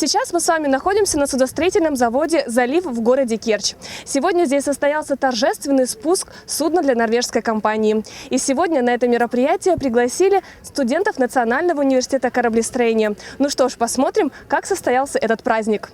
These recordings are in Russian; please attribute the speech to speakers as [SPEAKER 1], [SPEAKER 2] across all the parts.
[SPEAKER 1] Сейчас мы с вами находимся на судостроительном заводе «Залив» в городе Керчь. Сегодня здесь состоялся торжественный спуск судна для норвежской компании. И сегодня на это мероприятие пригласили студентов Национального университета кораблестроения. Ну что ж, посмотрим, как состоялся этот праздник.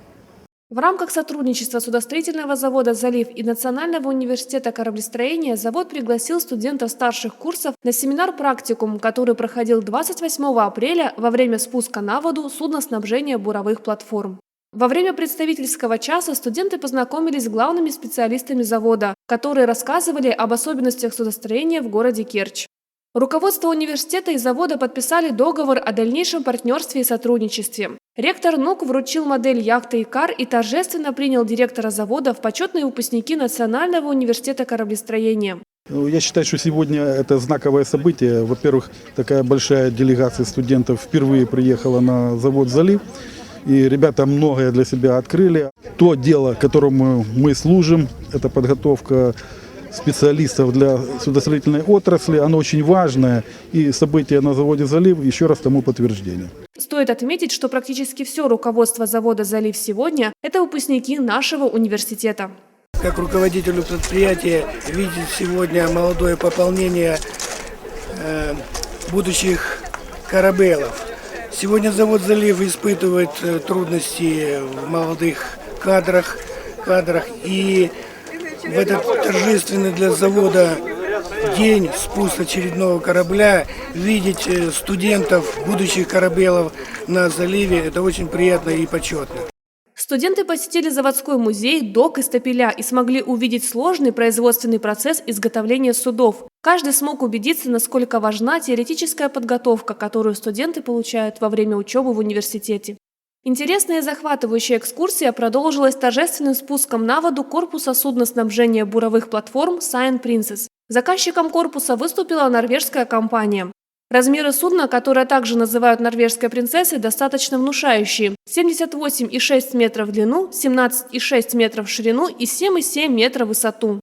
[SPEAKER 1] В рамках сотрудничества судостроительного завода «Залив» и Национального университета кораблестроения завод пригласил студентов старших курсов на семинар-практикум, который проходил 28 апреля во время спуска на воду судноснабжения буровых платформ. Во время представительского часа студенты познакомились с главными специалистами завода, которые рассказывали об особенностях судостроения в городе Керчь. Руководство университета и завода подписали договор о дальнейшем партнерстве и сотрудничестве. Ректор НУК вручил модель яхты «Икар» и торжественно принял директора завода в почетные выпускники Национального университета кораблестроения.
[SPEAKER 2] Ну, Я считаю, что сегодня это знаковое событие. Во-первых, такая большая делегация студентов впервые приехала на завод «Залив». И ребята многое для себя открыли. То дело, которому мы служим, это подготовка специалистов для судостроительной отрасли, оно очень важное. И события на заводе «Залив» еще раз тому подтверждение.
[SPEAKER 1] Стоит отметить, что практически все руководство завода «Залив» сегодня – это выпускники нашего университета.
[SPEAKER 3] Как руководителю предприятия видеть сегодня молодое пополнение э, будущих корабелов. Сегодня завод «Залив» испытывает э, трудности в молодых кадрах, кадрах и в этот торжественный для завода день спуск очередного корабля, видеть э, студентов, будущих корабелов на заливе, это очень приятно и почетно.
[SPEAKER 1] Студенты посетили заводской музей, док и стапеля и смогли увидеть сложный производственный процесс изготовления судов. Каждый смог убедиться, насколько важна теоретическая подготовка, которую студенты получают во время учебы в университете. Интересная и захватывающая экскурсия продолжилась торжественным спуском на воду корпуса судноснабжения буровых платформ Sign Princess. Заказчиком корпуса выступила норвежская компания. Размеры судна, которое также называют норвежской принцессой, достаточно внушающие. 78,6 метров в длину, 17,6 метров в ширину и 7,7 метра в высоту.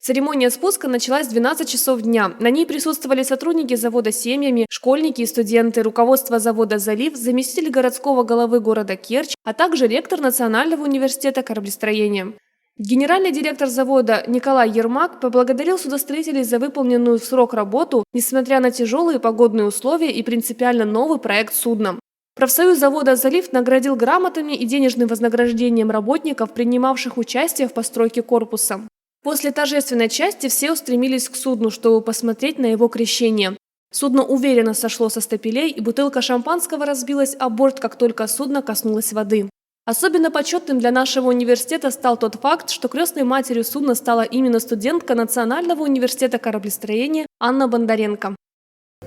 [SPEAKER 1] Церемония спуска началась в 12 часов дня. На ней присутствовали сотрудники завода семьями, школьники и студенты, руководство завода «Залив», заместитель городского головы города Керчь, а также ректор Национального университета кораблестроения. Генеральный директор завода Николай Ермак поблагодарил судостроителей за выполненную в срок работу, несмотря на тяжелые погодные условия и принципиально новый проект судна. Профсоюз завода «Залив» наградил грамотами и денежным вознаграждением работников, принимавших участие в постройке корпуса. После торжественной части все устремились к судну, чтобы посмотреть на его крещение. Судно уверенно сошло со стапелей, и бутылка шампанского разбилась о борт, как только судно коснулось воды. Особенно почетным для нашего университета стал тот факт, что крестной матерью судна стала именно студентка Национального университета кораблестроения Анна Бондаренко.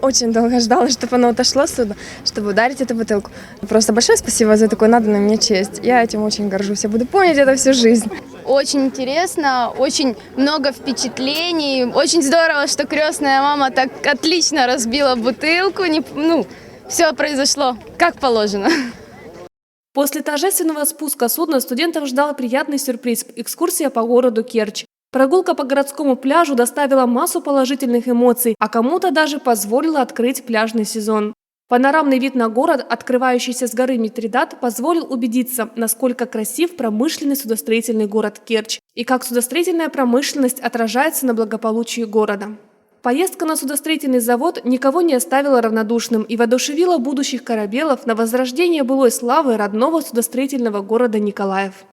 [SPEAKER 4] Очень долго ждала, чтобы оно отошло сюда, чтобы ударить эту бутылку. Просто большое спасибо за такую наданную мне честь. Я этим очень горжусь. Я буду помнить это всю жизнь.
[SPEAKER 5] Очень интересно, очень много впечатлений. Очень здорово, что крестная мама так отлично разбила бутылку. Не, ну, все произошло как положено.
[SPEAKER 1] После торжественного спуска судна студентов ждал приятный сюрприз – экскурсия по городу Керчь. Прогулка по городскому пляжу доставила массу положительных эмоций, а кому-то даже позволила открыть пляжный сезон. Панорамный вид на город, открывающийся с горы Митридат, позволил убедиться, насколько красив промышленный судостроительный город Керчь и как судостроительная промышленность отражается на благополучии города. Поездка на судостроительный завод никого не оставила равнодушным и воодушевила будущих корабелов на возрождение былой славы родного судостроительного города Николаев.